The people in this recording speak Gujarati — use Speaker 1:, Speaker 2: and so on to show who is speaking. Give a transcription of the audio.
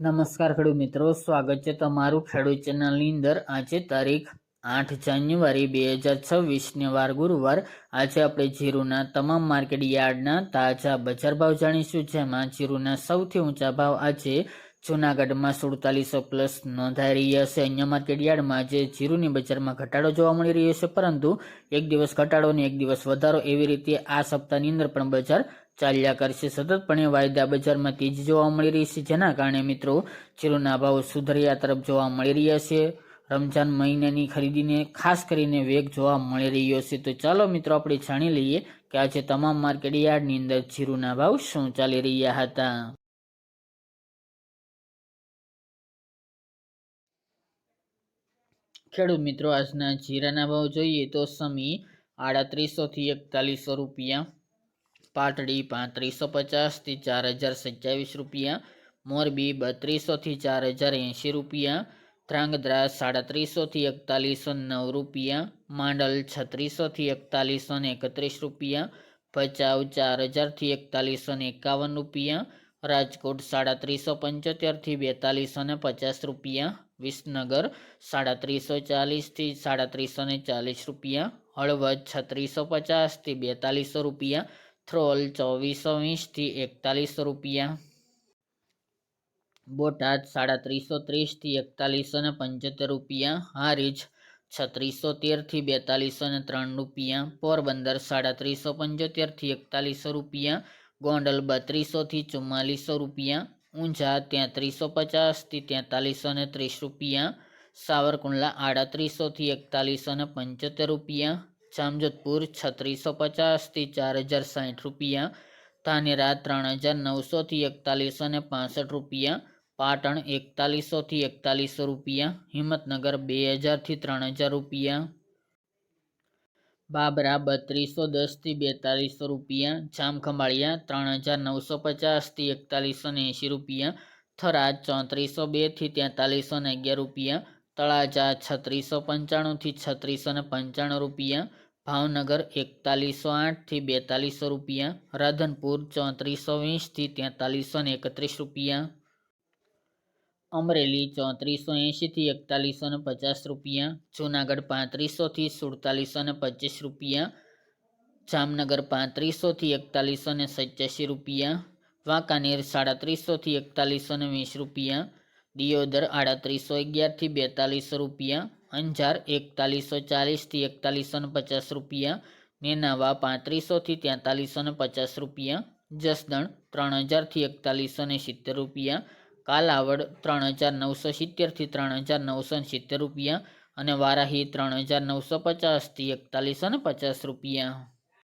Speaker 1: નમસ્કાર ખેડૂત મિત્રો, સ્વાગત છે તમારું ખેડૂત ચેનલની અંદર. આજે તારીખ આઠ જાન્યુઆરી બે હજાર છવ્વીસને વાર ગુરુવાર. આજે આપણે જીરુના તમામ માર્કેટ યાર્ડના તાજા બજાર ભાવ જાણીશું, જેમાં જીરુના સૌથી ઊંચા ભાવ આજે જૂનાગઢમાં સુડતાલીસો પ્લસ નોંધાઈ રહ્યા છે. અન્ય માર્કેટ યાર્ડમાં આજે જીરુની બજારમાં ઘટાડો જોવા મળી રહ્યો છે, પરંતુ એક દિવસ ઘટાડો અને એક દિવસ વધારો એવી રીતે આ સપ્તાહની અંદર પણ બજાર ચાલ્યા કરશે. સતતપણે વાયદા બજારમાં તેજી જોવા મળી રહી છે. જેના કારણે મિત્રો, જીરુના ભાવ સુધર્યા તરફ જોવા મળી રહ્યા છે. રમજાન મહિનાની ખરીદીને ખાસ કરીને વેગ જોવા મળી રહ્યો છે. તો ચાલો મિત્રો, આપણે જાણી લઈએ કે આજે તમામ માર્કેટ યાર્ડની અંદર જીરુના ભાવ શું ચાલી રહ્યા હતા. ખેડૂત મિત્રો, આજના જીરાના ભાવ જોઈએ તો સમી આડત્રીસોથી એકતાલીસો રૂપિયા પાટડી પાંત્રીસો પચાસથી ચાર હજાર સત્યાવીસ રૂપિયા, મોરબી બત્રીસોથી ચાર હજાર એંશી રૂપિયા, ધ્રાંગધ્રા સાડત્રીસોથી એકતાલીસો નવ રૂપિયા, માંડલ છત્રીસોથી એકતાલીસો ને એકત્રીસ રૂપિયા, ભચાઉ ચાર હજારથી એકતાલીસો ને એકાવન રૂપિયા, રાજકોટ સાડત્રીસો પંચોતેરથી બેતાલીસો ને પચાસ રૂપિયા, વિસનગર સાડત્રીસો ચાલીસથી સાડત્રીસો ને ચાલીસ રૂપિયા, હળવદ છત્રીસો પચાસથી બેતાલીસો રૂપિયા થ્રોલ ચોવીસો વીસથી એકતાલીસો રૂપિયા. બોટાદ સાડત્રીસો ત્રીસથી એકતાલીસો ને પંચોતેર રૂપિયા. હારીજ છત્રીસો તેરથી બેતાલીસો ને ત્રણ રૂપિયા. પોરબંદર સાડા ત્રીસો પંચોતેરથી એકતાલીસો રૂપિયા. ગોંડલ બત્રીસોથી ચુમ્માલીસો રૂપિયા. ઊંઝા તેત્રીસો પચાસથી તેતાલીસો ને ત્રીસ રૂપિયા. સાવરકુંડલા આડત્રીસોથી એકતાલીસો ને પંચોતેર રૂપિયા. જામજોધપુર છત્રીસો પચાસથી ચાર હજાર સાઠ રૂપિયા, ધાનેરા ત્રણ હજાર નવસોથી એકતાલીસો ને પાસઠ રૂપિયા, પાટણ એકતાલીસોથી એકતાલીસો રૂપિયા, હિંમતનગર બે હજારથી ત્રણ હજાર રૂપિયા. બાબરા બત્રીસો દસથી બેતાલીસો રૂપિયા, જામખંભાળિયા ત્રણ હજાર નવસો પચાસથી એકતાલીસો ને એંશી રૂપિયા, થરાદ ચોત્રીસો બેથી તેતાલીસો ને અગિયાર રૂપિયા, તળાજા છત્રીસો પંચાણુંથી છત્રીસો ને પંચાણું રૂપિયા ભાવનગર એકતાલીસો આઠથી બેતાલીસો રૂપિયા, રાધનપુર ચોત્રીસો વીસથી તેતાલીસો ને એકત્રીસ રૂપિયા, અમરેલી ચોત્રીસો એંશીથી એકતાલીસો ને પચાસ રૂપિયા, જૂનાગઢ પાંત્રીસોથી સુડતાલીસો ને પચીસ રૂપિયા, જામનગર પાંત્રીસોથી એકતાલીસો ને સત્યાસી રૂપિયા, વાંકાનેર સાડત્રીસોથી એકતાલીસો ને વીસ રૂપિયા દિયોદર આડત્રીસો અગિયારથી બેતાલીસો રૂપિયા, અંજાર એકતાલીસો ચાલીસથી એકતાલીસો ને પચાસ રૂપિયા નેનાવા પાંત્રીસોથી તેતાલીસો ને પચાસ રૂપિયા, જસદણ ત્રણ હજારથી એકતાલીસો ને સિત્તેર રૂપિયા, કાલાવડ ત્રણ હજાર નવસો સિત્તેરથી ત્રણ હજાર નવસો સિત્તેર રૂપિયા અને વારાહી ત્રણ હજાર નવસો પચાસથી એકતાલીસો ને પચાસ રૂપિયા.